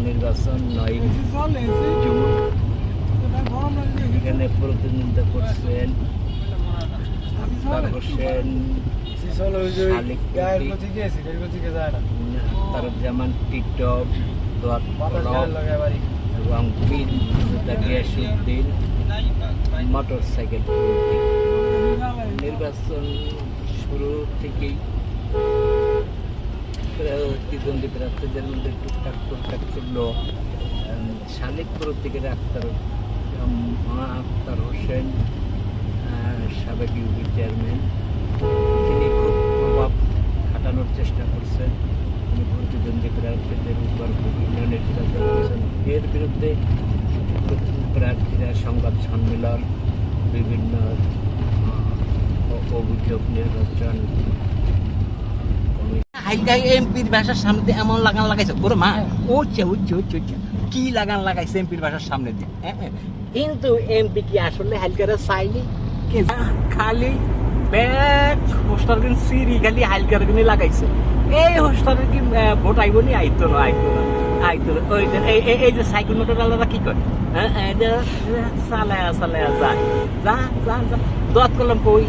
নির্বাচন নয় এখানে প্রতিনিধিত্ব করছেন হোসেন শালিক তারুজ্জামান টিকটক এবং বীর গিয়াসুদ্দিন মোটর সাইকেল নির্বাচন শুরু থেকেই প্রতিদ্বন্দ্বী প্রার্থীদের মধ্যে টুকটাক টুকটাক উম, শালিক প্রতীকের আক্তার উম, আক্তার হোসেন সাবেক ইউপি চেয়ারম্যান। তিনি খুব প্রভাব খাটানোর চেষ্টা করছেন। তিনি প্রতিদ্বন্দ্বী প্রার্থীদের উপর বিভিন্ন নির্যাতন করেছেন। এর বিরুদ্ধে প্রার্থীরা সংবাদ সম্মেলন বিভিন্ন অভিযোগ নির্বাচন হাইটাই এমপির বাসার সামনে দিয়ে এমন লাগান লাগাইছে? ওরে মা উচ্ছে উচ্ছে উচ্ছে উচ্ছে। কি লাগান লাগাইছে এমপির বাসার সামনে দিয়ে? হ্যাঁ, হ্যাঁ। কিন্তু এমপি কি আসলে হালকারে চাইনি? খালি ব্যাগ হোস্টার কিন্তু সিরি খালি হালকার কিনে লাগাইছে। এই হোস্টারের কি ভোট আইব নি? আইতো না আইতো না আইতো না। ওই এই- এই- যে সাইকেল মোটর আলাদা কি করে? হ্যাঁ চালায়া চালায়া যায়। যা যা যা। দত কলম কই?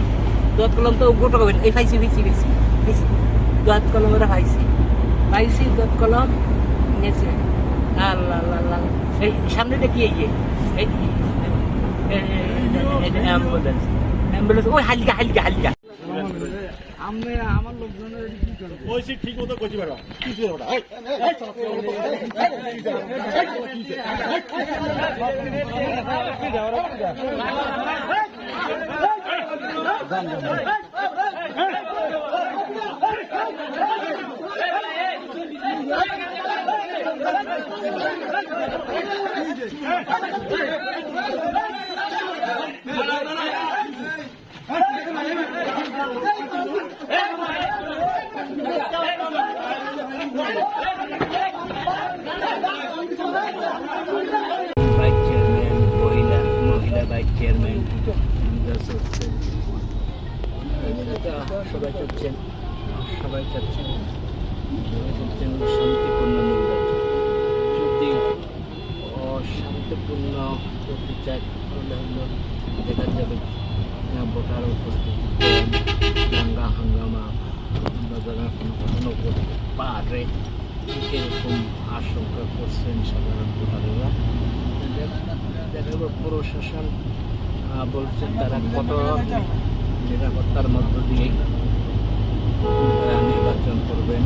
দত কলম তো গোটা কবেন এই ফাইছি ফাইছি ফাইছি ফাইছি দত কলম ওরা ফাইছি পাইছি দত কলম নিয়েছে আল্লাহ আল্লাহ আল্লাহ এই সামনে দেখি এই অ্যাম্বুলেন্স অ্যাম্বুলেন্স ওই হালকা হালকা হালকা আমি আমার লোকজনের কি করব ওই ঠিক মতো চেয়ারম্যান সবাই চাচ্ছেন সবাই চাচ্ছেন সবাই চাচ্ছেন শান্তিপূর্ণ নির্বাচন। যদি অশান্তিপূর্ণ করতে চায়, তাহলে হলো দেখা যাবে ভোটার উপস্থিতি। দাঙ্গা, হাঙ্গামা বা যারা কোনো ঘটনা করতে পারে। এরকম আশঙ্কা করছেন সাধারণ ভোটারেরা। দেখা গেল প্রশাসন বলছেন তারা কত নিরাপত্তার মধ্য দিয়ে তারা নির্বাচন করবেন